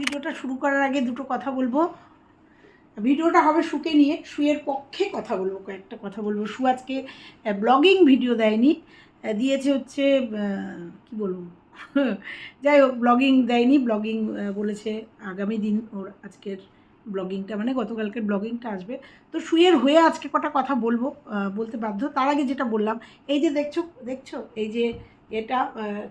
ভিডিওটা শুরু করার আগে দুটো কথা বলব। ভিডিওটা হবে শুকে নিয়ে শুয়ের পক্ষে কথা বলব, কয়েকটা কথা বলব। শু আজকে ব্লগিং ভিডিও দেয়নি দিয়েছে হচ্ছে কি বলব? যাই হোক, ব্লগিং দেয়নি, ব্লগিং বলেছে আগামী দিন ওর আজকের ব্লগিংটা মানে গতকালকের ব্লগিংটা আসবে। তো শুয়ের হয়ে আজকে কটা কথা বলব বলতে বাধ্য। তার আগে যেটা বললাম, এই যে দেখছ দেখছ, এই যে এটা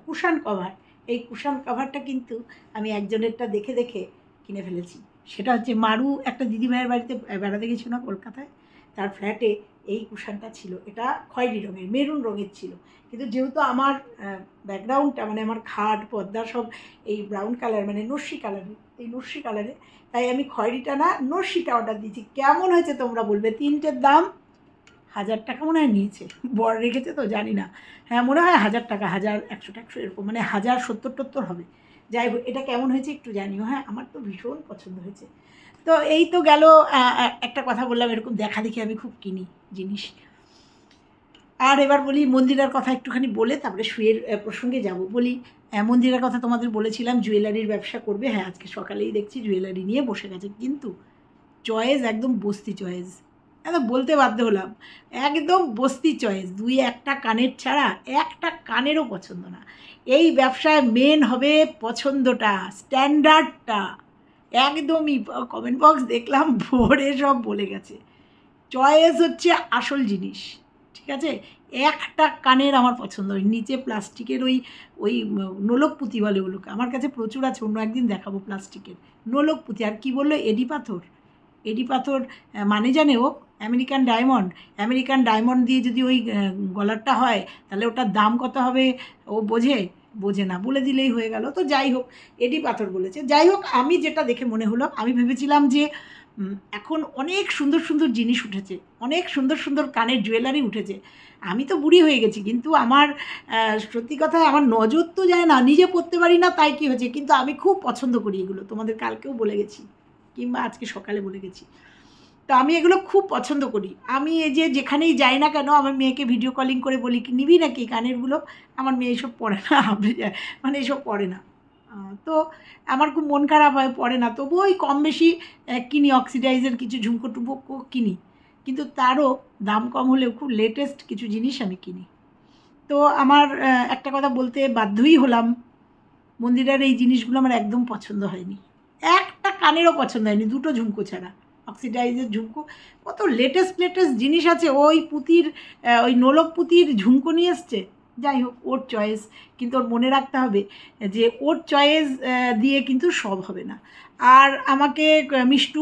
কুশান কভার এই কুশান কভারটা কিন্তু আমি একজনেরটা দেখে দেখে কিনে ফেলেছি। সেটা হচ্ছে মারু একটা দিদিভাইয়ের বাড়িতে বেড়াতে গেছিল না কলকাতায়। তার ফ্ল্যাটে এই কুশানটা ছিল। এটা খয়েরি রঙের, মেরুন রঙের ছিল। কিন্তু যেহেতু আমার ব্যাকগ্রাউন্ডটা মানে আমার খাট, পর্দা সব এই ব্রাউন কালার মানে নস্যি কালারের এই নস্যি কালারে তাই আমি খয়েরিটা না নস্যিটা অর্ডার দিয়েছি। কেমন হয়েছে তোমরা বলবে? তিনটের দাম হাজার টাকা মনে হয় নিয়েছে। বর রেখেছে তো, জানি না। হ্যাঁ মনে হয় হাজার টাকা, হাজার একশো টাকশো এরকম মানে হাজার সত্তর টত্তর হবে। যাই হোক, এটা কেমন হয়েছে একটু জানিও। হ্যাঁ আমার তো ভীষণ পছন্দ হয়েছে। তো এই তো গেল একটা কথা বললাম, এরকম দেখা দেখি আমি খুব কিনি জিনিস। আর এবার বলি, মন্দিরার কথা একটুখানি বলে, তারপরে শুয়ের প্রসঙ্গে যাব। বলি মন্দিরার কথা তোমাদের বলেছিলাম, জুয়েলারির ব্যবসা করবে। হ্যাঁ আজকে সকালেই দেখছি জুয়েলারি নিয়ে বসে গেছে। কিন্তু, চয়েস একদম বস্তি চয়েস। একদম বলতে বাধ্য হলাম। একদম বস্তি চয়েস, দুই একটা কানের ছাড়া একটা কানেরও পছন্দ না। এই ব্যবসায় মেন হবে পছন্দটা স্ট্যান্ডার্ডটা একদমই কমেন্ট বক্স দেখলাম, ভোরে সব বলে গেছে। চয়েস হচ্ছে আসল জিনিস, ঠিক আছে? একটা কানের আমার পছন্দ হয়, নিচে প্লাস্টিকের ওই ওই নোলক পুঁতি বলে ওগুলোকে। আমার কাছে প্রচুর আছে, অন্য একদিন দেখাবো প্লাস্টিকের। নোলক পুঁতি, আর কী বলল? এডি পাথর। এডি পাথর মানে জানে ও? আমেরিকান ডায়মন্ড আমেরিকান ডায়মন্ড দিয়ে যদি ওই গলারটা হয়, তাহলে ওটার দাম কত হবে? ও বোঝে? বোঝে না, বলে দিলেই হয়ে গেল। তো যাই হোক এটি পাথর বলেছে। যাই হোক, আমি যেটা দেখে মনে হলো, আমি ভেবেছিলাম যে এখন অনেক সুন্দর সুন্দর জিনিস উঠেছে, অনেক সুন্দর সুন্দর কানের জুয়েলারি উঠেছে। আমি তো বুড়ি হয়ে গেছি, কিন্তু আমার সত্যি কথা আমার নজর তো যায় না, নিজে পড়তে পারি না, তাই কি হয়েছে? কিন্তু আমি খুব পছন্দ করি এগুলো। তোমাদের কালকেও বলে গেছি, কিংবা আজকে সকালে বলে গেছি। তো আমি এগুলো খুব পছন্দ করি। আমি এই যে যেখানেই যাই না কেন আমার মেয়েকে ভিডিও কলিং করে বলি, কি নিবি নাকি কানেরগুলো আমার মেয়ে এসব পড়ে না মানে এসব পড়ে না। তো আমার খুব মন খারাপ হয়, পড়ে না। তবুও ওই কম বেশি কিনি অক্সিডাইজের কিছু ঝুমকো টুমকো কিনি। কিন্তু তারও দাম কম হলেও খুব লেটেস্ট কিছু জিনিস আমি কিনি। তো আমার একটা কথা বলতে বাধ্যই হলাম। মন্দিরের এই জিনিসগুলো আমার একদম পছন্দ হয়নি। একটা কানেরও পছন্দ হয়নি, দুটো ঝুমকো ছাড়া। অক্সিডাইজের ঝুমকো, কত লেটেস্ট লেটেস্ট জিনিস আছে। ওই পুঁতির ওই নোলক পুঁতির ঝুমকো নিয়ে এসছে। যাই হোক, ওর চয়েস কিন্তু ওর মনে রাখতে হবে যে ওর চয়েস দিয়ে কিন্তু সব হবে না। আর আমাকে মিষ্টু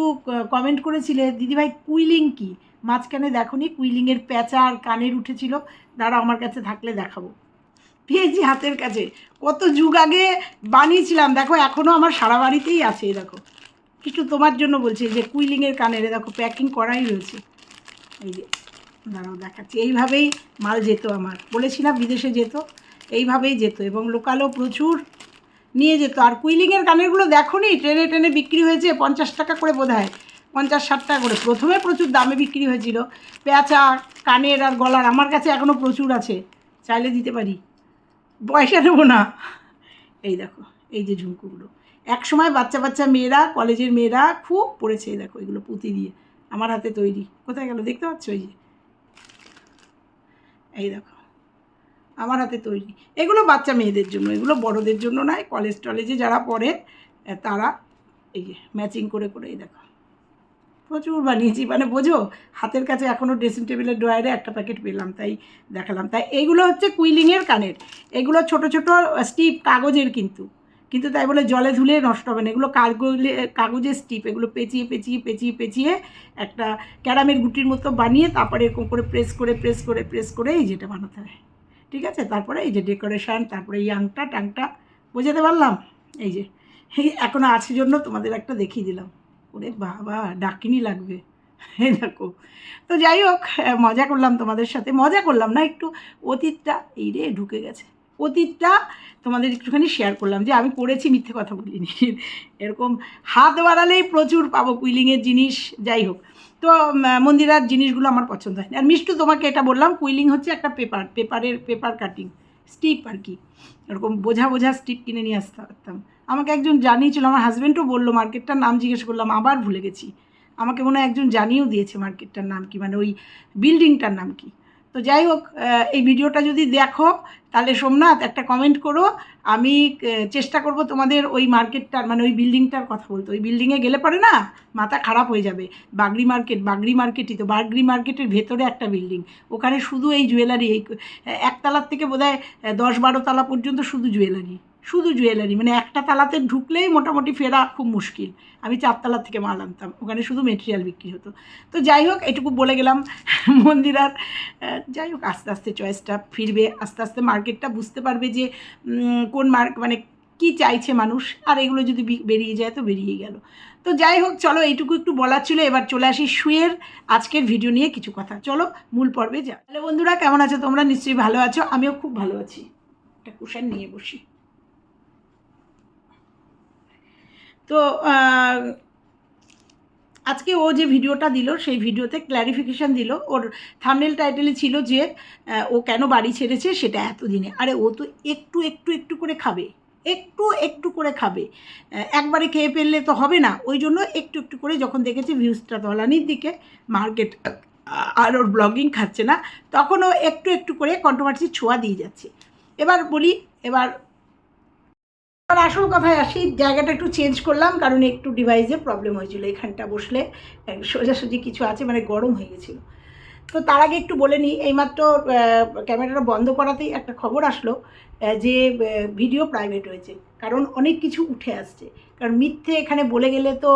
কমেন্ট করেছিলে দিদিভাই কুইলিং কি? মাঝখানে দেখোনি, কুইলিংয়ের প্যাঁচা আর কানের উঠেছিল। দাঁড়া, আমার কাছে থাকলে দেখাবো। পেয়েছি হাতের কাছে। কত যুগ আগে বানিয়েছিলাম। দেখো এখনও আমার সারা বাড়িতেই আছে দেখো। কিছু তোমার জন্য বলছি যে কুইলিংয়ের কানের দেখো প্যাকিং করাই রয়েছে এই যে, দাঁড়াও, দেখাচ্ছি। এইভাবেই মাল যেত আমার। বলেছি না বিদেশে যেত, এইভাবেই যেত এবং লোকালও প্রচুর নিয়ে যেত। আর কুইলিংয়ের কানেরগুলো দেখো নি ট্রেনে ট্রেনে বিক্রি হয়েছে পঞ্চাশ টাকা করে বোধ হয় পঞ্চাশ ষাট টাকা করে। প্রথমে প্রচুর দামে বিক্রি হয়েছিল। পেঁচা, কানের আর গলার আমার কাছে এখনও প্রচুর আছে। চাইলে দিতে পারি। পয়সা নেব না। এই দেখো, এই যে ঝুমকোগুলো। এক সময় বাচ্চা বাচ্চা মেয়েরা, কলেজের মেয়েরা খুব পড়েছে এই দেখো এগুলো পুঁতি দিয়ে। আমার হাতে তৈরি। কোথায় গেল? দেখতে পাচ্ছ ওই যে? এই দেখো। আমার হাতে তৈরি। এগুলো বাচ্চা মেয়েদের জন্য, এগুলো বড়দের জন্য নয়, কলেজ টলেজে যারা পড়ে তারা এই যে ম্যাচিং করে করে এই দেখো। প্রচুর বানিয়েছি মানে বোঝো, হাতের কাছে এখনও ড্রেসিং টেবিলের ড্রয়ারে একটা প্যাকেট পেলাম, তাই দেখালাম। তাই এইগুলো হচ্ছে কুইলিংয়ের কানের। এগুলো ছোট ছোট স্টিপ কাগজের কিন্তু। কিন্তু তাই বলে জলে ধুলে নষ্ট হবে না। এগুলো কাগজে কাগজের স্টিপ, এগুলো পেঁচিয়ে পেঁচিয়ে পেঁচিয়ে পেঁচিয়ে একটা ক্যারামের গুটির মতো বানিয়ে তারপরে এরকম করে প্রেস করে প্রেস করে প্রেস করে এই যেটা বানাতে হয়। ঠিক আছে? তারপরে এই যে ডেকোরেশন তারপরে এই আংটা, টাংটা, বোঝাতে পারলাম? এই যে, এই এখনও আছে জন্য তোমাদের একটা দেখিয়ে দিলাম। ওরে বাবা, ডাকিনি লাগবে। এই দেখো। তো যাই হোক, মজা করলাম তোমাদের সাথে। মজা করলাম না, একটু অতীতটা এই রে ঢুকে গেছে। অতীতটা তোমাদের একটুখানি শেয়ার করলাম যে আমি করেছি মিথ্যে কথা বলিনি। এরকম হাত বাড়ালেই প্রচুর পাবো কুইলিংয়ের জিনিস, যাই হোক। তো মন্দিরার জিনিসগুলো আমার পছন্দ হয় আর মিষ্টু, তোমাকে এটা বললাম, কুইলিং হচ্ছে একটা পেপার, পেপারের, পেপার কাটিং, স্টিপ আর কি। এরকম বোঝা বোঝা স্টিপ কিনে নিয়ে আসতে পারতাম। আমাকে একজন জানিয়েছিল, আমার হাজব্যান্ডও বলল, মার্কেটটার নাম জিজ্ঞেস করলাম, আবার ভুলে গেছি। আমাকে মনে হয় একজন জানিয়েও দিয়েছে মার্কেটটার নাম কি মানে ওই বিল্ডিংটার নাম কি। তো যাই হোক এই ভিডিওটা যদি দেখো, তাহলে সোমনাথ, একটা কমেন্ট করো। আমি চেষ্টা করব তোমাদের ওই মার্কেটটার মানে ওই বিল্ডিংটার কথা বলতে। ওই বিল্ডিংয়ে গেলে পরে না, মাথা খারাপ হয়ে যাবে। বাগরি মার্কেট, বাগরি মার্কেটই তো। বাগরি মার্কেটের ভেতরে একটা বিল্ডিং ওখানে শুধু এই জুয়েলারি এই একতলার থেকে বোধহয় দশ বারো তলা পর্যন্ত শুধু জুয়েলারি শুধু জুয়েলারি মানে একটা তালাতে ঢুকলেই মোটামুটি ফেরা খুব মুশকিল। আমি চারতলা থেকে মাল আনতাম, ওখানে শুধু মেটেরিয়াল বিক্রি হতো। তো যাই হোক, এটুকু বলে গেলাম মন্দিরার যাই হোক, আস্তে আস্তে চয়েসটা ফিরবে, আস্তে আস্তে মার্কেটটা বুঝতে পারবে যে কোন মার্ক মানে কি চাইছে মানুষ, আর এগুলো যদি বেরিয়ে যায় তো বেরিয়ে গেল। তো যাই হোক, চলো এইটুকু একটু বলার ছিল, এবার চলে আসি শুয়ের আজকের ভিডিও নিয়ে কিছু কথা। চলো, মূল পর্বে যা হ্যালো বন্ধুরা, কেমন আছো? তোমরা নিশ্চয়ই ভালো আছো, আমিও খুব ভালো আছি। একটা কুশন নিয়ে বসি। তো আজকে ও যে ভিডিওটা দিল, সেই ভিডিওতে ক্ল্যারিফিকেশান দিল। ওর থামনেল টাইটেলে ছিল যে ও কেন বাড়ি ছেড়েছে সেটা এতদিনে। আরে, ও তো একটু একটু একটু করে খাবে। একটু একটু করে খাবে। একবারে খেয়ে ফেললে তো হবে না। ওই জন্য একটু একটু করে যখন দেখেছে ভিউজটা তলানির দিকে, মার্কেট আর ওর ব্লগিং খাচ্ছে না, তখন ও একটু একটু করে কন্ট্রোভার্সি ছোঁয়া দিয়ে যাচ্ছে। এবার বলি, এবার আর আসল কথায় আসি, জায়গাটা একটু চেঞ্জ করলাম কারণ একটু ডিভাইসে প্রবলেম হয়েছিল এখানটা বসলে। সোজাসুজি কিছু আছে মানে গরম হয়ে গেছিল। তো তার আগে একটু বলে নিই, এইমাত্র ক্যামেরাটা বন্ধ করাতেই একটা খবর আসলো যে ভিডিও প্রাইভেট হয়েছে। কারণ অনেক কিছু উঠে আসছে। কারণ মিথ্যে এখানে বলে গেলে তো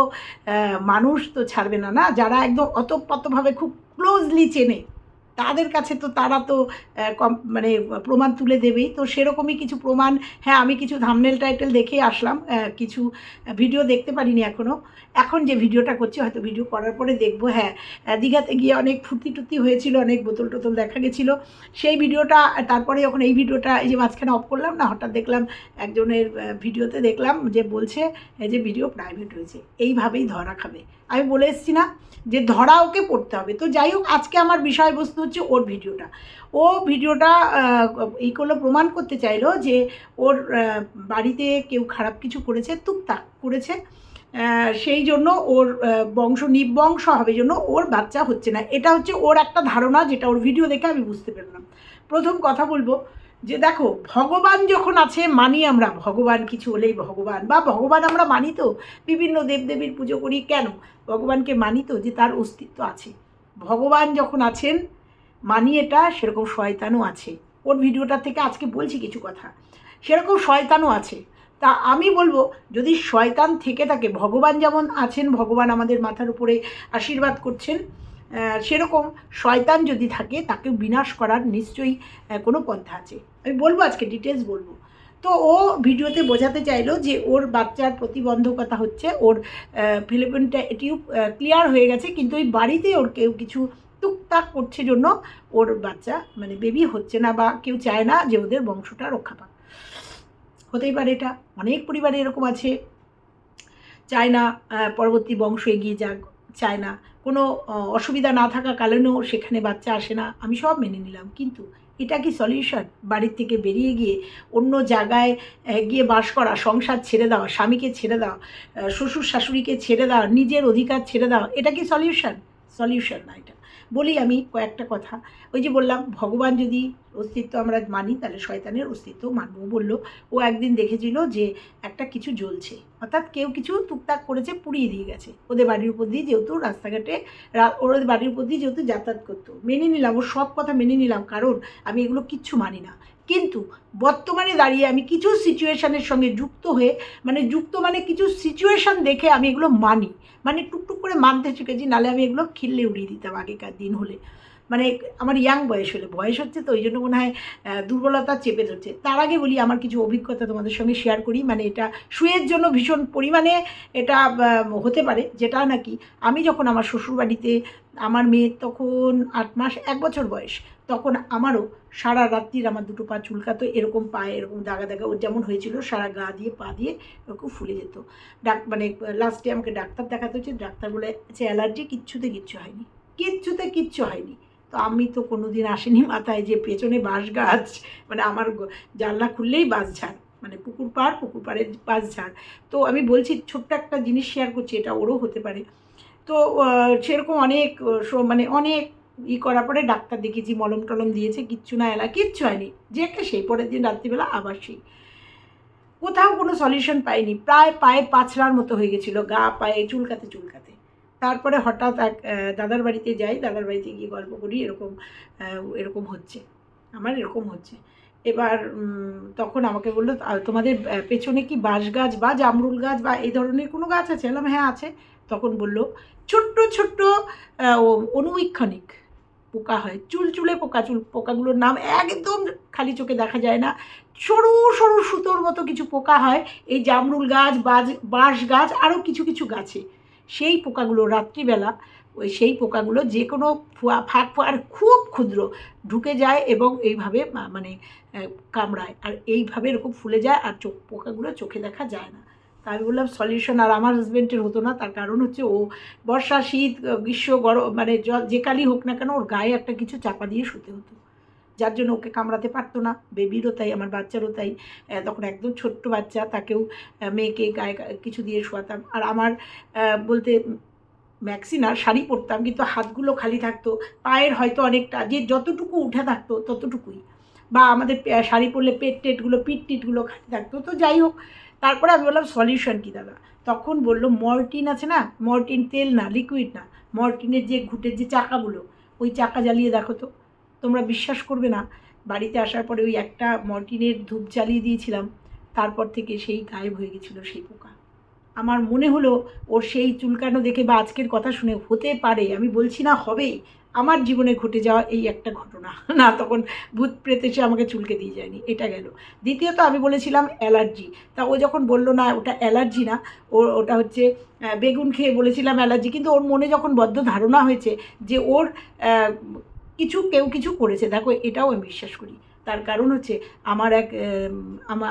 মানুষ তো ছাড়বে না না? যারা একদম অতপ্রতভাবে খুব ক্লোজলি চেনে তাদের কাছে তো তারা তো কম মানে প্রমাণ তুলে দেবেই। তো সেরকমই কিছু প্রমাণ হ্যাঁ আমি কিছু ধামনেল টাইটেল দেখে আসলাম কিছু ভিডিও দেখতে পারিনি এখনও এখন যে ভিডিওটা করছি, হয়তো ভিডিও করার পরে দেখব। হ্যাঁ দীঘাতে গিয়ে অনেক ফুর্তি টুর্তি হয়েছিল, অনেক বোতল টোতল দেখা গেছিল। সেই ভিডিওটা, তারপরে যখন এই ভিডিওটা, এই যে মাঝখানে অফ করলাম না, হঠাৎ দেখলাম একজনের ভিডিওতে দেখলাম যে বলছে যে ভিডিও প্রাইভেট হয়েছে এইভাবেই ধরা খাবে। আমি বলে এসেছি না যে ধরা ওকে পড়তে হবে। তো যাই হোক, আজকে আমার বিষয়বস্তু হচ্ছে ওর ভিডিওটা। ও ভিডিওটা এই করল, প্রমাণ করতে চাইলো যে ওর বাড়িতে কেউ খারাপ কিছু করেছে টুকটাক করেছে। সেই জন্য ওর বংশ নিবংশ হবে জন্য ওর বাচ্চা হচ্ছে না। এটা হচ্ছে ওর একটা ধারণা যেটা ওর ভিডিও দেখে আমি বুঝতে পারলাম। প্রথম কথা বলব যে দেখো, ভগবান যখন আছে, মানি আমরা। ভগবান কিছু হলেই ভগবান। বা ভগবান আমরা মানি তো? বিভিন্ন দেবদেবীর পুজো করি কেন? ভগবানকে মানি তো যে তার অস্তিত্ব আছে। ভগবান যখন আছেন, মানি এটা, সেরকম শয়তানও আছে। ওর ভিডিওটা থেকে আজকে বলছি কিছু কথা। সেরকম শয়তানও আছে। তা আমি বলব, যদি শয়তান থেকে থাকে, ভগবান যেমন আছেন, ভগবান আমাদের মাথার উপরে আশীর্বাদ করছেন সেরকম শয়তান যদি থাকে, তাকে বিনাশ করার নিশ্চয়ই কোনো পন্থা আছে। আমি বলব আজকে ডিটেলস বলব। তো ও ভিডিওতে বোঝাতে চাইলো যে ওর বাচ্চার প্রতিবন্ধকতা হচ্ছে, ওর ফিলিপিনটা এটিও ক্লিয়ার হয়ে গেছে, কিন্তু ওই বাড়িতে ওর কেউ কিছু টুকটাক করছে জন্য ওর বাচ্চা মানে বেবি হচ্ছে না বা কেউ চায় না যে ওদের বংশটা রক্ষা পাক। হতেই পারে এটা। অনেক পরিবারে এরকম আছে। চায় না পরবর্তী বংশ এগিয়ে যাক চায় না কোনো অসুবিধা না থাকা কারণেও সেখানে বাচ্চা আসে না। আমি সব মেনে নিলাম। কিন্তু এটা কি সলিউশন বাড়ির থেকে বেরিয়ে গিয়ে অন্য জায়গায় গিয়ে বাস করা, সংসার ছেড়ে দেওয়া, স্বামীকে ছেড়ে দেওয়া শ্বশুর শাশুড়িকে ছেড়ে দেওয়া, নিজের অধিকার ছেড়ে দেওয়া, এটা কি সলিউশন সলিউশন না এটা। বলি আমি কয়েকটা কথা। ওই যে বললাম, ভগবান যদি অস্তিত্ব আমরা মানি, তাহলে শয়তানের অস্তিত্ব মানব। বলল, ও একদিন দেখেছিল যে একটা কিছু জ্বলছে। অর্থাৎ কেউ কিছু টুকটাক করেছে, পুড়িয়ে দিয়ে গেছে। ওদের বাড়ির উপর দিয়ে যেহেতু রাস্তাঘাটে ওদের বাড়ির উপর দিয়ে যেহেতু যাতায়াত করতো। মেনে নিলাম ওর সব কথা মেনে নিলাম, কারণ আমি এগুলো কিচ্ছু মানি না। কিন্তু বর্তমানে দাঁড়িয়ে আমি কিছু সিচুয়েশানের সঙ্গে যুক্ত হয়ে মানে যুক্ত মানে কিছু সিচুয়েশন দেখে আমি এগুলো মানি। মানে টুকটুক করে মানতে শিখেছি নাহলে আমি এগুলো খিল্লে উড়িয়ে দিতাম আগেকার দিন হলে। মানে আমার ইয়াং বয়স হলে। বয়স হচ্ছে তো, ওই জন্য মনে হয় দুর্বলতা চেপে ধরছে। তার আগে বলি, আমার কিছু অভিজ্ঞতা তোমাদের সঙ্গে শেয়ার করি। মানে এটা শুয়ের জন্য ভীষণ পরিমাণে এটা হতে পারে। যেটা নাকি, আমি যখন আমার শ্বশুরবাড়িতে, আমার মেয়ের তখন আট মাস, এক বছর বয়স, তখন আমারও সারা রাত্রির আমার দুটো পা চুলকাতো, এরকম পায়ে, এরকম দাগা দাগা, ওর যেমন হয়েছিল, সারা গা দিয়ে, পা দিয়ে এরকম ফুলে যেত। ডাক মানে লাস্টে আমাকে ডাক্তার দেখাতে হচ্ছে ডাক্তার বলে যে অ্যালার্জি কিচ্ছুতে কিচ্ছু হয়নি। কিচ্ছুতে কিচ্ছু হয়নি। তো আমি তো কোনো দিন আসেনি মাথায় যে পেছনে বাঁশ গাছ মানে আমার জানলা খুললেই বাঁশ ঝাড় মানে পুকুর পাড়, পুকুর পাড়ের পাশ ঝাড়। তো আমি বলছি, ছোট্ট একটা জিনিস শেয়ার করছি, এটা ওরও হতে পারে। তো সেরকম অনেক মানে অনেক ই করার পরে ডাক্তার দেখেছি মলম টলম দিয়েছে, কিচ্ছু না এলা, কিচ্ছু হয়নি। যে একটা সেই পরের দিন রাত্রিবেলা আবার সেই। কোথাও কোনো সলিউশন পাইনি, প্রায় পায়ে পাঁচড়ার মতো হয়ে গেছিল, গা, পায়ে চুলকাতে চুলকাতে। তারপরে হঠাৎ এক দাদার বাড়িতে যাই, দাদার বাড়িতে গিয়ে গল্প করি, এরকম এরকম হচ্ছে। আমার এরকম হচ্ছে। এবার তখন আমাকে বলল তোমাদের পেছনে কি বাঁশ গাছ বা জামরুল গাছ বা এই ধরনের কোনো গাছ আছে? বললাম হ্যাঁ আছে। তখন বলল, ছোট্ট ছোট্ট অনুবীক্ষণিক পোকা হয়। চুলচুলে পোকা, চুল পোকাগুলোর নাম একদম খালি চোখে দেখা যায় না। সরু সরু সুতোর মতো কিছু পোকা হয়। এই জামরুল গাছ, বাজ বাঁশ গাছ আরও কিছু কিছু গাছে। সেই পোকাগুলো রাত্রিবেলা, ওই সেই পোকাগুলো যে কোনো ফুয়া- ফাঁক ফোয়ার খুব ক্ষুদ্র, ঢুকে যায় এবং এইভাবে মানে কামড়ায়। আর এইভাবে এরকম ফুলে যায় আর চোখ, পোকাগুলো চোখে দেখা যায় না। তা আমি বললাম সলিউশন আর আমার হাজব্যান্ডের হতো না। তার কারণ হচ্ছে ও বর্ষা, শীত, গ্রীষ্ম, গরম মানে জ- যে কালই হোক না কেন ওর গায়ে একটা কিছু চাপা দিয়ে শুতে হতো। যার জন্য ওকে কামড়াতে পারতো না। বেবিরও তাই, আমার বাচ্চারও তাই। তখন একদম ছোট্ট বাচ্চা, তাকেও মেয়েকে গায়ে কিছু দিয়ে শোয়াতাম। আর আমার বলতে ম্যাক্সিন আর শাড়ি পরতাম, কিন্তু হাতগুলো খালি থাকতো। পায়ের হয়তো অনেকটা, যে যতটুকু উঠে থাকতো, ততটুকুই। বা আমাদের শাড়ি পরলে পেট টেটগুলো পিট টিটগুলো খালি থাকতো। তো যাই হোক, তারপরে আমি বললাম সলিউশন কী দাদা? তখন বলল মর্টিন আছে না? মর্টিন তেল না লিকুইড না। মর্টিনের যে ঘুটের যে চাকাগুলো, ওই চাকা জ্বালিয়ে দেখো তো। তোমরা বিশ্বাস করবে না। বাড়িতে আসার পরে ওই একটা মর্টিনের ধূপ জ্বালিয়ে দিয়েছিলাম। তারপর থেকে সেই গায়েব হয়ে গেছিল সেই পোকা। আমার মনে হলো ওর সেই চুলকানো দেখে বা আজকের কথা শুনে হতে পারে। আমি বলছি, না হবে আমার জীবনে ঘটে যাওয়া এই একটা ঘটনা। না, তখন ভূত প্রেত এসে আমাকে চুলকে দিয়ে যায়নি। এটা গেল। দ্বিতীয়ত আমি বলেছিলাম অ্যালার্জি। তা ও যখন বলল, না, ওটা অ্যালার্জি না। ও, ওটা হচ্ছে বেগুন খেয়ে বলেছিলাম অ্যালার্জি। কিন্তু ওর মনে যখন বদ্ধ ধারণা হয়েছে যে ওর কিছু কেউ কিছু করেছে। দেখো এটাও আমি বিশ্বাস করি। তার কারণ হচ্ছে আমার এক আম,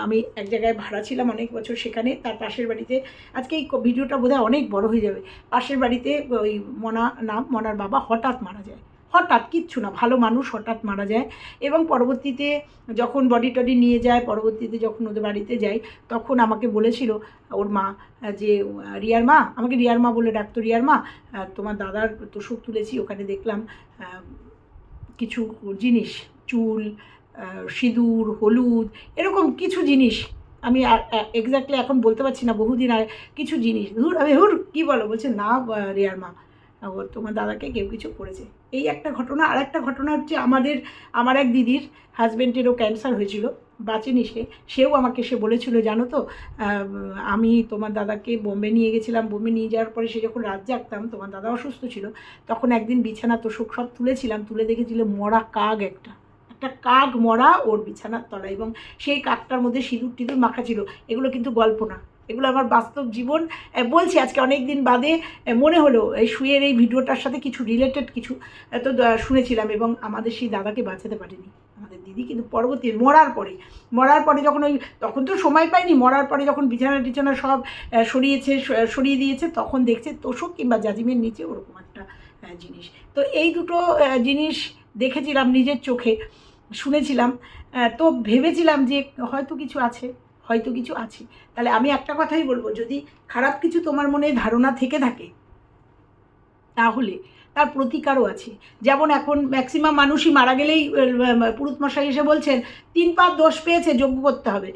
এক জায়গায় ভাড়া ছিলাম অনেক বছর সেখানে তার পাশের বাড়িতে আজকে এই ভিডিওটা বোধহয় অনেক বড় হয়ে যাবে। পাশের বাড়িতে ওই মনা নাম মনার বাবা হঠাৎ মারা যায়। হঠাৎ কিচ্ছু না ভালো মানুষ হঠাৎ মারা যায় এবং পরবর্তীতে যখন বডি টডি নিয়ে যায় পরবর্তীতে যখন ওদের বাড়িতে যাই তখন আমাকে বলেছিল ওর মা যে রিয়ার মা আমাকে রিয়ার মা বলে ডাকতো রিয়ার মা তোমার দাদার তোষক তুলেছি ওখানে দেখলাম কিছু জিনিস, চুল সিঁদুর, হলুদ, এরকম কিছু জিনিস, আমি এক্স্যাক্টলি এখন বলতে পারছি না, বহুদিন আগে কিছু জিনিস হুর আমি হুর কী বলো, বলছে, না রেয়ার মা তোমার দাদাকে কেউ কিছু করেছে। এই একটা ঘটনা আর একটা ঘটনা হচ্ছে আমাদের, আমার এক দিদির হাজব্যান্ডেরও ক্যান্সার হয়েছিল। বাঁচেনি সে, সেও আমাকে, সে বলেছিল, জানো তো আমি তোমার দাদাকে বোম্বে নিয়ে গেছিলাম, বোম্বে নিয়ে যাওয়ার পরে সে যখন রাত জাগতাম, তোমার দাদা অসুস্থ ছিল, তখন একদিন বিছানা তোষক সব তুলেছিলাম, তুলে দেখেছিল মরা কাক একটা একটা কাক মরা ওর বিছানার তলা এবং সেই কাকটার মধ্যে সিঁদুর টিঁদুর মাখা ছিল, এগুলো কিন্তু গল্প না। এগুলো আমার বাস্তব জীবন। বলছি, আজকে অনেক দিন বাদে মনে হলো, এই শুয়ের এই ভিডিওটার সাথে কিছু রিলেটেড কিছু তো শুনেছিলাম এবং আমাদের সেই দাদাকে বাঁচাতে পারিনি, আমাদের দিদি। কিন্তু পরবর্তী, মরার পরে মরার পরে যখন ওই, তখন তো সময় পাইনি, মরার পরে যখন বিছানা টিছানা সব সরিয়েছে সরিয়ে দিয়েছে, তখন দেখছে তোষক কিংবা জাজিমের নিচে ওরকম একটা জিনিস। তো এই দুটো জিনিস দেখেছিলাম নিজের চোখে, শুনেছিলাম তো ভেবেছিলাম যে হয়তো কিছু আছে। হয়তো কিছু আছে। তাহলে আমি একটা কথাই বলব, যদি খারাপ কিছু তোমার মনে ধারণা থেকে থাকে, তাহলে তার প্রতিকারও আছে। যেমন এখন ম্যাক্সিমাম মানুষই মারা গেলেই পুরুত মশাই এসে বলছেন, তিন পাত দোষ পেয়েছে, যোগ্য করতে হবে।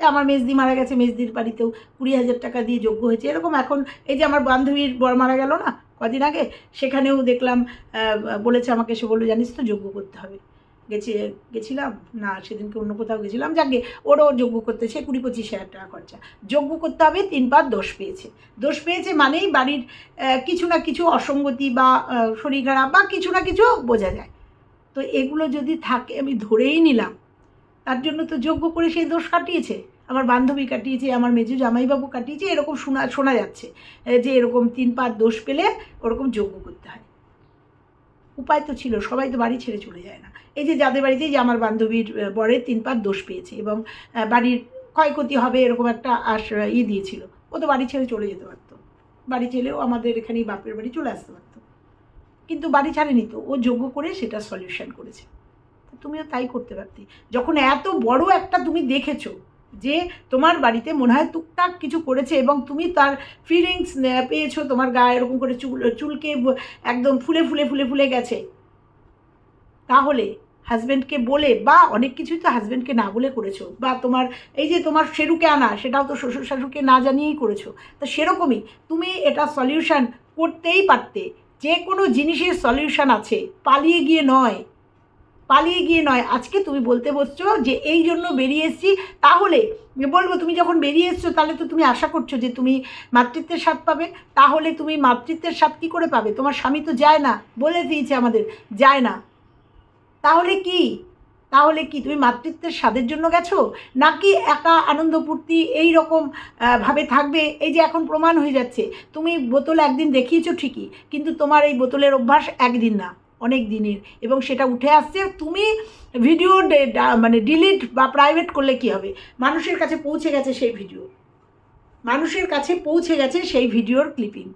আমার মেজদি মারা গেছে, মেজদির বাড়িতেও কুড়ি হাজার টাকা দিয়ে যোগ্য হয়েছে। এরকম এখন এই যে আমার বান্ধবীর বর মারা গেল না, কদিন আগে, সেখানেও দেখলাম বলেছে আমাকে, সে বলল, জানিস তো যোগ্য করতে হবে। গেছি, গেছিলাম? না, সেদিনকে অন্য কোথাও গেছিলাম। যাকে ওরও যোগ্য করতে সে কুড়ি পঁচিশ হাজার টাকা খরচা। যোগ্য করতে হবে, তিন পাত দোষ পেয়েছে। দোষ পেয়েছে মানেই বাড়ির কিছু না কিছু অসঙ্গতি বা শরীর খারাপ বা কিছু না কিছু বোঝা যায়। তো এগুলো যদি থাকে, আমি ধরেই নিলাম। তার জন্য তো যোগ্য করে সেই দোষ কাটিয়েছে। আমার বান্ধবী কাটিয়েছে, আমার মেজু জামাইবাবু কাটিয়েছে, এরকম শোনা শোনা যাচ্ছে যে এরকম তিন পাত দোষ পেলে ওরকম যোগ্য করতে হয়। উপায় তো ছিল, সবাই তো বাড়ি ছেড়ে চলে যায় না। এই যে যাদের বাড়িতে যে আমার বান্ধবীর বরের তিন পাত দোষ পেয়েছে এবং বাড়ির ক্ষয়ক্ষতি হবে এরকম একটা আশ ইয়ে দিয়েছিল, ও তো বাড়ি ছেড়ে চলে যেতে পারতো। বাড়ি ছেলেও আমাদের এখানেই বাপের বাড়ি চলে আসতে পারতো। কিন্তু বাড়ি ছাড়েনি তো, ও যোগ্য করে সেটা সলিউশন করেছে। তুমিও তাই করতে পারতে। যখন এত বড় একটা তুমি দেখেছ যে তোমার বাড়িতে মনে হয় টুকটাক কিছু করেছে এবং তুমি তার ফিলিংস পেয়েছ, তোমার গায়ে এরকম করে চুল, চুলকে একদম ফুলে ফুলে ফুলে ফুলে গেছে। তাহলে হাজব্যান্ডকে বলে বা অনেক কিছুই তো হাজব্যান্ডকে না বলে করেছ বা তোমার, এই যে তোমার শেরুকে আনা, সেটাও তো শ্বশুর শাশুড়িকে না জানিয়েই করেছ। তো সেরকমই তুমি এটা সলিউশন করতেই পারতে। যে কোনো জিনিসের সলিউশন আছে, পালিয়ে গিয়ে নয়। পালিয়ে গিয়ে নয়, আজকে তুমি বলতে বসছো যে এই জন্য বেরিয়ে এসেছি। তাহলে বলব, তুমি যখন বেরিয়ে এসছো, তাহলে তো তুমি আশা করছ যে তুমি মাতৃত্বের স্বাদ পাবে। তাহলে তুমি মাতৃত্বের স্বাদ কী করে পাবে? তোমার স্বামী তো যায় না, বলে দিয়েছে আমাদের, যায় না। তাহলে কি? তাহলে কি, তুমি মাতৃত্বের স্বাদের জন্য গেছো? নাকি একা আনন্দ ফুর্তি এই রকম ভাবে থাকবে? এই যে এখন প্রমাণ হয়ে যাচ্ছে, তুমি বোতল একদিন দেখিয়েছো ঠিকই, কিন্তু তোমার এই বোতলের অভ্যাস একদিন না। অনেক দিনের। এবং সেটা উঠে আসছে, তুমি ভিডিও মানে ডিলিট বা প্রাইভেট করলে কি হবে? মানুষের কাছে পৌঁছে গেছে সেই ভিডিও মানুষের কাছে পৌঁছে গেছে সেই ভিডিওর ক্লিপিং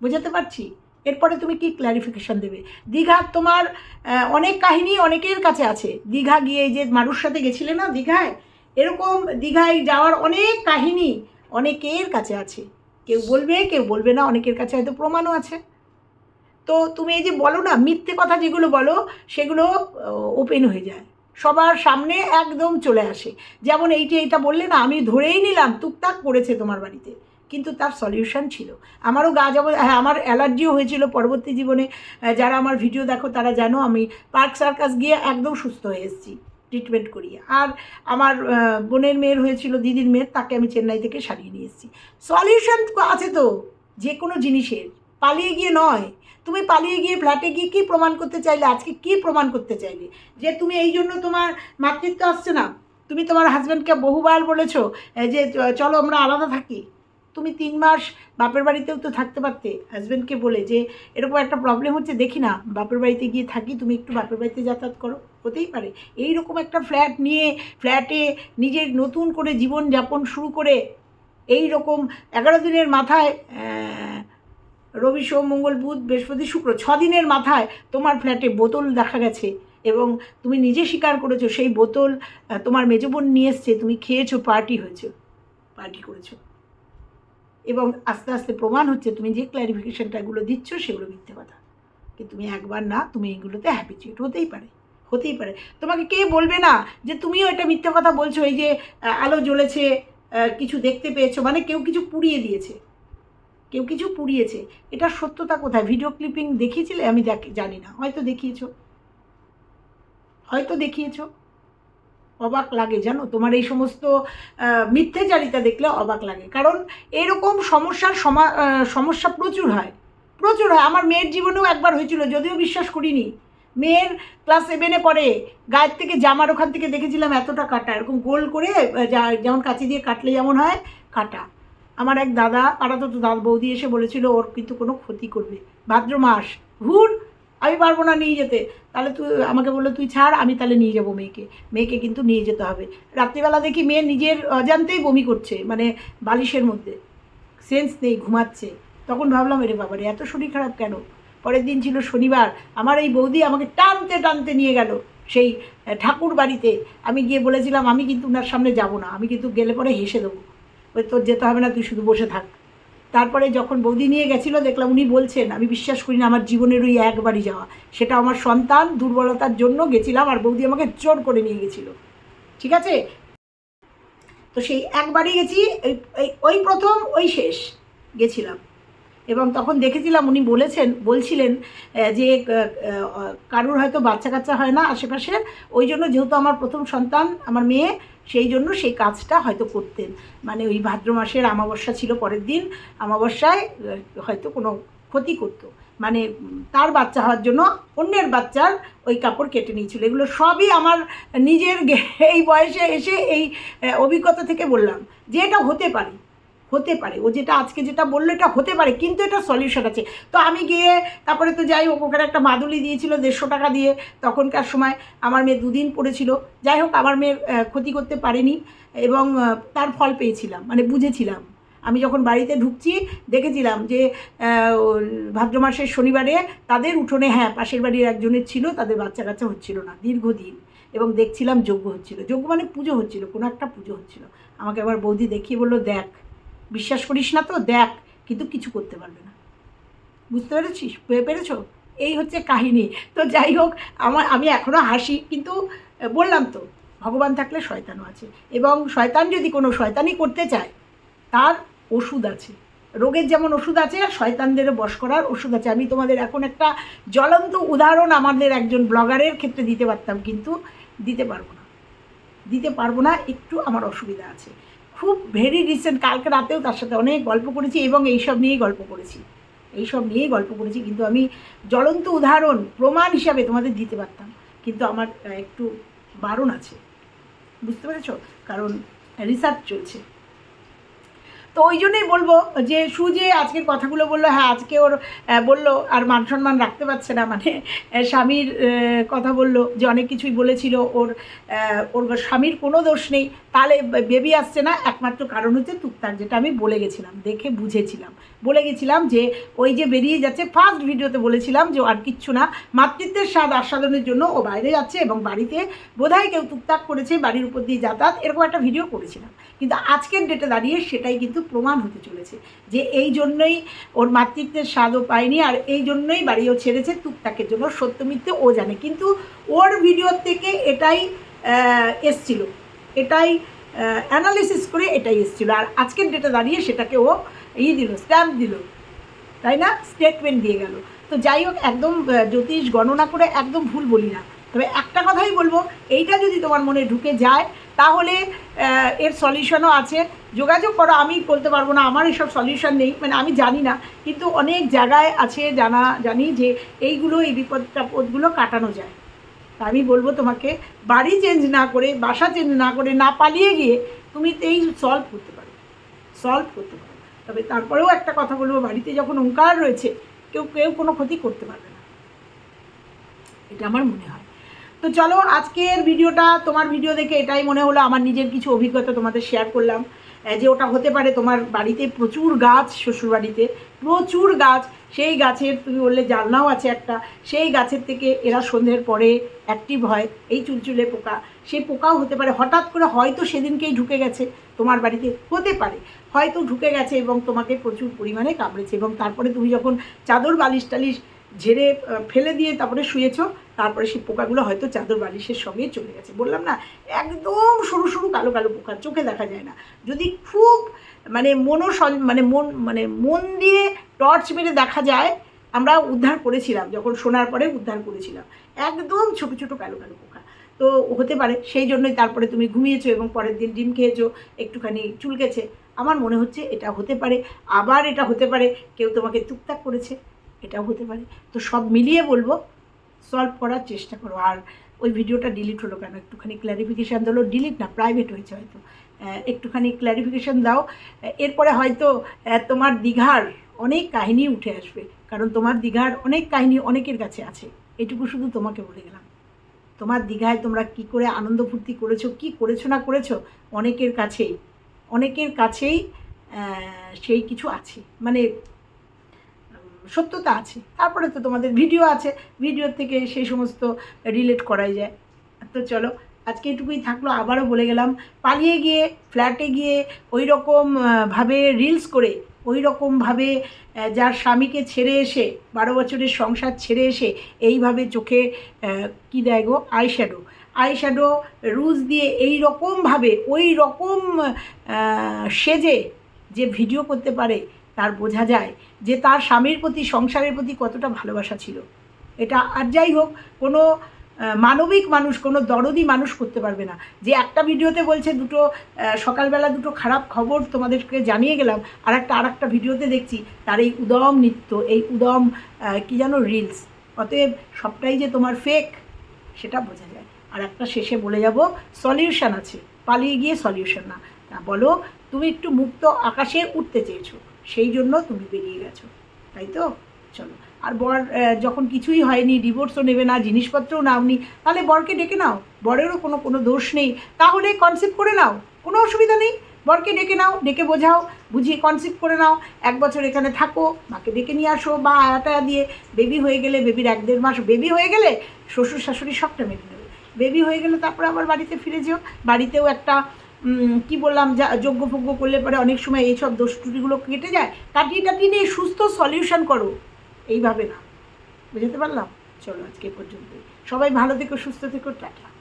বোঝাতে পারছি? এরপরে তুমি কি ক্ল্যারিফিকেশান দেবে? দীঘা তোমার অনেক কাহিনী অনেকের কাছে আছে। দীঘা গিয়ে যে মানুষ সাথে গেছিলে না দীঘায়? এরকম দীঘায় যাওয়ার অনেক কাহিনী অনেকের কাছে আছে। কেউ বলবে কেউ বলবে না, অনেকের কাছে হয়তো প্রমাণও আছে। তো তুমি এই যে বলো না, মিথ্যে কথা যেগুলো বলো, সেগুলো ওপেন হয়ে যায়। সবার সামনে একদম চলে আসে। যেমন এইটা এইটা বললে না, আমি ধরেই নিলাম, টুকটাক পড়েছে তোমার বাড়িতে। কিন্তু তার সলিউশন ছিল। আমারও গা যাব হ্যাঁ আমার অ্যালার্জিও হয়েছিল পরবর্তী জীবনে। যারা আমার ভিডিও দেখো, তারা জানো আমি পার্ক সার্কাস গিয়ে একদম সুস্থ হয়ে এসেছি ট্রিটমেন্ট করিয়ে। আর আমার বোনের মেয়ের হয়েছিল, দিদির মেয়ের, তাকে আমি চেন্নাই থেকে সারিয়ে নিয়ে এসেছি। সলিউশন আছে তো, যে কোনো জিনিসের। পালিয়ে গিয়ে নয়। তুমি পালিয়ে গিয়ে ফ্ল্যাটে গিয়ে কী প্রমাণ করতে চাইলে? আজকে কী প্রমাণ করতে চাইলে? যে তুমি এই জন্য তোমার মাতৃত্ব আসছে না। তুমি তোমার হাজব্যান্ডকে বহুবার বলেছ যে চলো আমরা আলাদা থাকি। তুমি তিন মাস বাপের বাড়িতেও তো থাকতে পারতে। হাজব্যান্ডকে বলে যে, এরকম একটা প্রবলেম হচ্ছে, দেখি না, বাপের বাড়িতে গিয়ে থাকি, তুমি একটু বাপের বাড়িতে যাতায়াত করো। হতেই পারে। এই রকম একটা ফ্ল্যাট নিয়ে ফ্ল্যাটে নিজের নতুন করে জীবন যাপন শুরু করে এই রকম এগারো দিনের মাথায় রবি, সোম, মঙ্গল, বুধ, বৃহস্পতি, শুক্র, ছ দিনের মাথায় তোমার ফ্ল্যাটে বোতল দেখা গেছে এবং তুমি নিজে স্বীকার করেছ, সেই বোতল তোমার মেজো বোন নিয়ে এসছে, তুমি খেয়েছো, পার্টি হয়েছো, পার্টি করেছ। এবং আস্তে আস্তে প্রমাণ হচ্ছে তুমি যে ক্ল্যারিফিকেশনটা এগুলো দিচ্ছ সেগুলো মিথ্যে কথা। কিন্তু তুমি একবার না, তুমি এগুলোতে হ্যাপিচুয়েট হতেই পারে হতেই পারে। তোমাকে কে বলবে না যে তুমিও এটা মিথ্যে কথা বলছো, এই যে আলো জ্বলেছে কিছু দেখতে পেয়েছ মানে কেউ কিছু পুড়িয়ে দিয়েছে। কেউ কিছু পুড়িয়েছে। এটা সত্যতা কোথায়? ভিডিও ক্লিপিং দেখিয়েছিলে? আমি জানি না। হয়তো দেখিয়েছো। হয়তো দেখিয়েছো। অবাক লাগে, জানো? তোমার এই সমস্ত মিথ্যেচারিতা দেখলে অবাক লাগে। কারণ এরকম সমস্যার সমা সমস্যা প্রচুর হয়। প্রচুর হয়। আমার মেয়ের জীবনেও একবার হয়েছিল, যদিও বিশ্বাস করিনি। মেয়ের ক্লাস সেভেনে পড়ে, গায়ের থেকে জামার ওখান থেকে দেখেছিলাম এতটা কাটা। এরকম গোল করে যেমন কাঁচি দিয়ে কাটলে যেমন হয়, কাটা। আমার এক দাদা পাড়াতে তো দাদা বৌদি এসে বলেছিল, ওর কিন্তু কোনো ক্ষতি করবে। ভাদ্র মাস। ঘুর আমি পারব না নিয়ে যেতে। তাহলে তুই, আমাকে বলল, তুই ছাড়, আমি তাহলে নিয়ে যাব মেয়েকে। মেয়েকে কিন্তু নিয়ে যেতে হবে। রাত্রিবেলা দেখি মেয়ে নিজের অজান্তেই বমি করছে মানে বালিশের মধ্যে। সেন্স নেই, ঘুমাচ্ছে। তখন ভাবলাম, এরে বাবারে, এত শরীর খারাপ কেন? পরের দিন ছিল শনিবার। আমার এই বৌদি আমাকে টানতে টানতে নিয়ে গেল সেই ঠাকুর বাড়িতে আমি গিয়ে বলেছিলাম, আমি কিন্তু ওনার সামনে যাব না। আমি কিন্তু গেলে পরে হেসে দেবো। ওই তোর যেতে হবে না, তুই শুধু বসে থাক। তারপরে যখন বৌদি নিয়ে গেছিল, দেখলাম উনি বলছেন, আমি বিশ্বাস করি না, আমার জীবনের ওই একবারই যাওয়া। সেটা আমার সন্তান, দুর্বলতার জন্য গেছিলাম আর বৌদি আমাকে জোর করে নিয়ে গেছিল। ঠিক আছে? তো সেই একবারই গেছি ওই- প্রথম, ওই শেষ গেছিলাম। এবং তখন দেখেছিলাম উনি বলেছেন, বলছিলেন যে কারুর হয়তো বাচ্চা কাচ্চা হয় না আশেপাশে, ওই জন্য যেহেতু আমার প্রথম সন্তান, আমার মেয়ে সেই জন্য সেই কাজটা হয়তো করতেন। মানে ওই ভাদ্র মাসের আমাবস্যা ছিল পরের দিন আমাবস্যায় হয়তো কোনো ক্ষতি করতো। মানে তার বাচ্চা হওয়ার জন্য অন্যের বাচ্চার ওই কাপড় কেটে নিয়েছিল। এগুলো সবই আমার নিজের এই বয়সে এসে এই অভিজ্ঞতা থেকে বললাম যে এটা হতে পারে। হতে পারে। ও যেটা আজকে যেটা বলল এটা হতে পারে, কিন্তু এটা সলিউশন আছে। তো আমি গিয়ে তারপরে তো যাই হোক, ওখানে একটা মাদুলি দিয়েছিল দেড়শো টাকা দিয়ে তখনকার সময়। আমার মেয়ে দুদিন পড়েছিল। যাই হোক, আমার মেয়ের ক্ষতি করতে পারেনি এবং তার ফল পেয়েছিলাম মানে বুঝেছিলাম। আমি যখন বাড়িতে ঢুকছি, দেখেছিলাম যে ভাদ্র মাসের শনিবারে তাদের উঠোনে হ্যাঁ পাশের বাড়ির একজনের ছিল, তাদের বাচ্চা কাচ্চা হচ্ছিল না, দীর্ঘদিন। এবং দেখছিলাম যজ্ঞ হচ্ছিল। যজ্ঞ মানে পুজো হচ্ছিল, কোনো একটা পুজো হচ্ছিল। আমাকে আবার বৌদি দেখিয়ে বলল, দেখ বিশ্বাস করিস না তো, দেখ, কিন্তু কিছু করতে পারবে না। বুঝতে পেরেছিস? পেরেছ? এই হচ্ছে কাহিনী। তো যাই হোক, আমার আমি এখনও হাসি, কিন্তু বললাম তো, ভগবান থাকলে শয়তানও আছে। এবং শয়তান যদি কোনো শয়তানি করতে চায়, তার ওষুধ আছে। রোগের যেমন ওষুধ আছে, আর শয়তানদেরও বশ করার ওষুধ আছে। আমি তোমাদের এখন একটা জ্বলন্ত উদাহরণ আমাদের একজন ব্লগারের ক্ষেত্রে দিতে পারতাম, কিন্তু দিতে পারব না। দিতে পারব না, একটু আমার অসুবিধা আছে। খুব ভেরি রিসেন্ট কালকে রাতেও তার সাথে অনেক গল্প করেছি এবং এইসব নিয়েই গল্প করেছি। এইসব নিয়েই গল্প করেছি, কিন্তু আমি জ্বলন্ত উদাহরণ, প্রমাণ হিসাবে তোমাদের দিতে পারতাম। কিন্তু আমার একটু বারণ আছে। বুঝতে পেরেছ? কারণ রিসার্চ চলছে। তো ওই জন্যই বলব যে সু যে আজকের কথাগুলো বলল হ্যাঁ আজকে ওর বলল আর মান সম্মান রাখতে পারছে না। মানে স্বামীর কথা বলল যে অনেক কিছুই বলেছিল। ওর ওর স্বামীর কোনো দোষ নেই। তাহলে বেবি আসছে না, একমাত্র কারণ হচ্ছে তুকতাক যেটা আমি বলে গেছিলাম, দেখে বুঝেছিলাম। বলে গেছিলাম যে ওই যে বেরিয়ে যাচ্ছে ফার্স্ট ভিডিওতে বলেছিলাম যে আর কিচ্ছু না, মাতৃত্বের স্বাদ আস্বাদনের জন্য ও বাইরে যাচ্ছে এবং বাড়িতে বোধহয় কেউ টুকটাক করেছে, বাড়ির উপর দিয়ে যাতায়াত, এরকম একটা ভিডিও করেছিলাম। কিন্তু আজকের ডেটে দাঁড়িয়ে সেটাই কিন্তু প্রমাণ হতে চলেছে যে এই জন্যই ওর মাতৃত্বের স্বাদও পায়নি আর এই জন্যই বাড়িও ছেড়েছে টুকটাকের জন্য সত্য ও জানে। কিন্তু ওর ভিডিওর থেকে এটাই এসছিল। এটাই অ্যানালিসিস করে এটাই এসেছিল। আর আজকের ডেটে দাঁড়িয়ে সেটাকে ও ই দিল স্ট্যাম্প দিল। তাই না? স্টেটমেন্ট দিয়ে গেল। তো যাই হোক, একদম জ্যোতিষ গণনা করে একদম ভুল বলি না। তবে একটা কথাই বলব, এইটা যদি তোমার মনে ঢুকে যায়, তাহলে এর সলিউশনও আছে। যোগাযোগ করো, আমি বলতে পারব না, আমার এসব সলিউশন নেই। মানে আমি জানি না, কিন্তু অনেক জায়গায় আছে জানা, জানি যে এইগুলো, এই বিপদ টাপদগুলো কাটানো যায়। আমি বলব তোমাকে, বাড়ি চেঞ্জ না করে, বাসা চেঞ্জ না করে, না পালিয়ে গিয়ে তুমি এই সলভ করতে পারো। সলভ করতে পারো। তবে তারপরেও একটা কথা বলব, বাড়িতে যখন ওঙ্কার রয়েছে, কেউ কেউ কোনো ক্ষতি করতে পারবে না। এটা আমার মনে হয়। তো চলো, আজকের ভিডিওটা, তোমার ভিডিও দেখে এটাই মনে হলো, আমার নিজের কিছু অভিজ্ঞতা তোমাদের শেয়ার করলাম। যে ওটা হতে পারে তোমার বাড়িতে প্রচুর গাছ শ্বশুর বাড়িতে প্রচুর গাছ। সেই গাছের তুমি বললে জানলাও আছে একটা। সেই গাছের থেকে এরা সন্ধ্যের পরে অ্যাক্টিভ হয়, এই চুলচুলে পোকা। সেই পোকাও হতে পারে। হঠাৎ করে হয়তো সেদিনকেই ঢুকে গেছে। তোমার বাড়িতে হতে পারে। হয়তো ঢুকে গেছে এবং তোমাকে প্রচুর পরিমাণে কামড়েছে এবং তারপরে তুমি যখন চাদর বালিশ টালিশ ঝেড়ে ফেলে দিয়ে তারপরে শুয়েছো তারপরে সেই পোকাগুলো হয়তো চাদর বালিশের সঙ্গে চলে গেছে। বললাম না, একদম সরু সরু কালো কালো পোকা, চোখে দেখা যায় না। যদি খুব মানে মনো মানে মন মানে মন দিয়ে টর্চ মেরে দেখা যায়, আমরা উদ্ধার করেছিলাম, যখন শোনার পরে উদ্ধার করেছিলাম। একদম ছোট ছোটো কালো কালো পোকা। তো হতে পারে, সেই জন্যই তারপরে তুমি ঘুমিয়েছো এবং পরের দিন ডিম খেয়েছো, একটুখানি চুলকেছে আমার মনে হচ্ছে এটা হতে পারে, আবার এটা হতে পারে, কেউ তোমাকে টুকটাক করেছে, এটাও হতে পারে। তো সব মিলিয়ে বলব সলভ করার চেষ্টা করো। আর ওই ভিডিওটা ডিলিট হলো কেন? একটুখানি ক্ল্যারিফিকেশান দিলো। ডিলিট না প্রাইভেট হয়েছে হয়তো। একটুখানি ক্ল্যারিফিকেশান দাও। এরপরে হয়তো তোমার দীঘার অনেক কাহিনী উঠে আসবে। কারণ তোমার দীঘার অনেক কাহিনী অনেকের কাছে আছে। এটুকু শুধু তোমাকে বলে গেলাম। তোমার দীঘায় তোমরা কি করে আনন্দ ফুর্তি করেছ, কি করেছ না করেছ, অনেকের কাছেই অনেকের কাছেই সেই কিছু আছে। মানে সত্যতা আছে তারপরে তো তোমাদের ভিডিও আছে ভিডিওর থেকে সেই সমস্ত রিলেট করাই যায়। তো চলো আজকে এটুকুই থাকল আবারও বলে গেলাম পালিয়ে গিয়ে ফ্ল্যাটে গিয়ে ওই রকম আহ, ভাবে রিলস করে ওই রকমভাবে যার স্বামীকে ছেড়ে এসে বারো বছরের সংসার ছেড়ে এসে এইভাবে চোখে কী দেয় গো? Eye shadow eye shadow rouge দিয়ে এই রকমভাবে ওই রকম সেজে যে ভিডিও করতে পারে তার বোঝা যায় যে তার স্বামীর প্রতি, সংসারের প্রতি কতটা ভালোবাসা ছিল। এটা আর যাই হোক, কোনো মানবিক মানুষ, কোনো দরদি মানুষ করতে পারবে না। যে একটা ভিডিওতে বলছে দুটো সকালবেলা দুটো খারাপ খবর তোমাদেরকে জানিয়ে গেলাম, আর একটা আর একটা ভিডিওতে দেখছি, তার এই উদম নৃত্য, এই উদম কি যেন রিলস অতএব সবটাই যে তোমার ফেক সেটা বোঝা যায়। আর একটা শেষে বলে যাব সলিউশন আছে। পালিয়ে গিয়ে সলিউশন না। তা বলো, তুমি একটু মুক্ত আকাশে উঠতে চেয়েছো। সেই জন্য তুমি বেরিয়ে গেছো, তাই তো? চলো। আর বর যখন কিছুই হয়নি ডিভোর্সও নেবে না, জিনিসপত্রও নাওনি তাহলে বরকে ডেকে নাও। বরেরও কোনো কোনো দোষ নেই। তাহলে কনসেপ্ট করে নাও। কোনো অসুবিধা নেই। বরকে ডেকে নাও, ডেকে বোঝাও, বুঝিয়ে কনসেপ্ট করে নাও। এক বছর এখানে থাকো, মাকে ডেকে নিয়ে আসো, বা আয়াটা দিয়ে। বেবি হয়ে গেলে বেবির এক দেড় মাস বেবি হয়ে গেলে, শ্বশুর শাশুড়ি সবটা মেনে নেবে। বেবি হয়ে গেলে তারপরে আবার বাড়িতে ফিরে যেও। বাড়িতেও একটা কি বললাম, যা ফোগ্য করলে পরে অনেক সময় এইসব দোষ ত্রুটিগুলো কেটে যায়। কাটিয়ে কাটিয়ে নিয়ে সুস্থ সলিউশন করো। এইভাবে না। বুঝতে পারলাম? চলো আজকে পর্যন্ত সবাই ভালো থেকো, সুস্থ থেকো, টাটা।